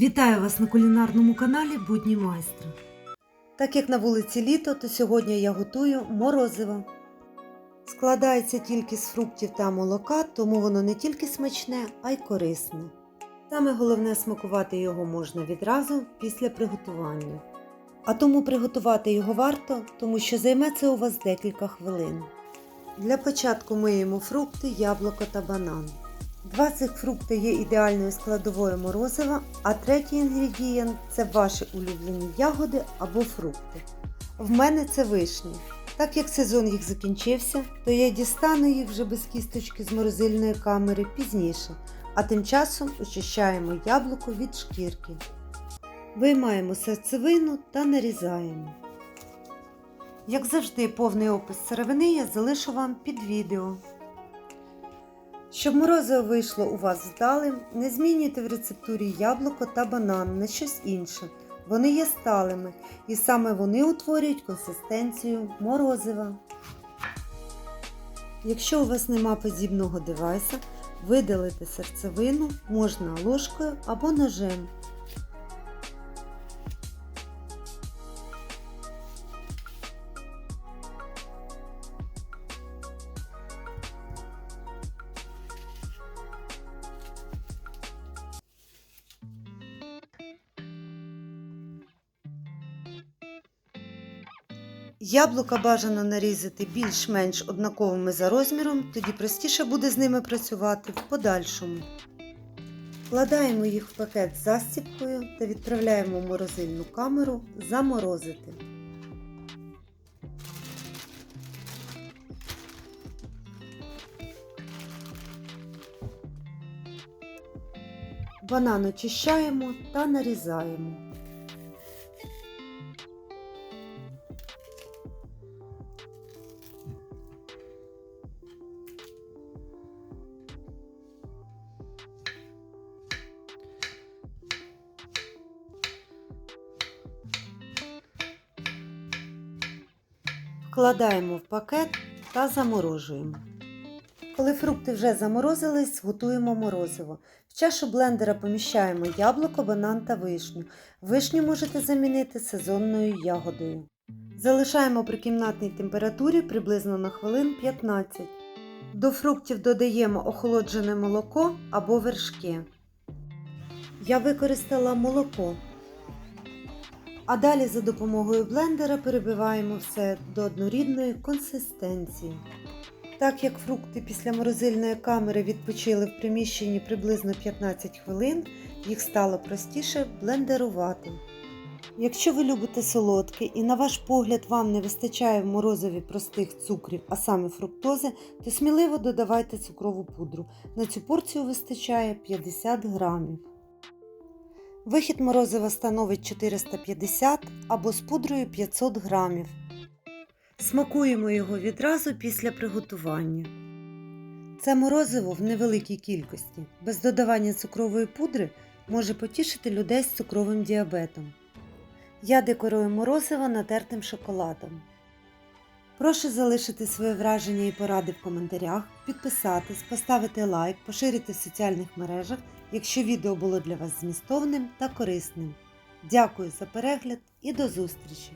Вітаю вас на кулінарному каналі Будні майстра. Так як на вулиці літо, то сьогодні я готую морозиво. Складається тільки з фруктів та молока, тому воно не тільки смачне, а й корисне. Саме головне смакувати його можна відразу після приготування. А тому приготувати його варто, тому що займе це у вас декілька хвилин. Для початку миємо фрукти, яблуко та банан. Два цих фрукти є ідеальною складовою морозива, а третій інгредієнт це ваші улюблені ягоди або фрукти. В мене це вишні. Так як сезон їх закінчився, то я дістану їх вже без кісточки з морозильної камери пізніше, а тим часом очищаємо яблуко від шкірки. Виймаємо серцевину та нарізаємо. Як завжди, повний опис сировини я залишу вам під відео. Щоб морозиво вийшло у вас вдалим, не змінюйте в рецептурі яблуко та банан на щось інше. Вони є сталими, і саме вони утворюють консистенцію морозива. Якщо у вас нема подібного девайса, видалити серцевину можна ложкою або ножем. Яблука бажано нарізати більш-менш однаковими за розміром, тоді простіше буде з ними працювати в подальшому. Вкладаємо їх в пакет з застіпкою та відправляємо в морозильну камеру заморозити. Банан очищаємо та нарізаємо. Вкладаємо в пакет та заморожуємо. Коли фрукти вже заморозились, готуємо морозиво. В чашу блендера поміщаємо яблуко, банан та вишню. Вишню можете замінити сезонною ягодою. Залишаємо при кімнатній температурі приблизно на хвилин 15. До фруктів додаємо охолоджене молоко або вершки. Я використала молоко. А далі за допомогою блендера перебиваємо все до однорідної консистенції. Так як фрукти після морозильної камери відпочили в приміщенні приблизно 15 хвилин, їх стало простіше блендерувати. Якщо ви любите солодке і на ваш погляд вам не вистачає в морозиві простих цукрів, а саме фруктози, то сміливо додавайте цукрову пудру. На цю порцію вистачає 50 грамів. Вихід морозива становить 450 або з пудрою 500 грамів. Смакуємо його відразу після приготування. Це морозиво в невеликій кількості, без додавання цукрової пудри може потішити людей з цукровим діабетом. Я декорую морозиво натертим шоколадом. Прошу залишити своє враження і поради в коментарях, підписатись, поставити лайк, поширити в соціальних мережах, якщо відео було для вас змістовним та корисним. Дякую за перегляд і до зустрічі!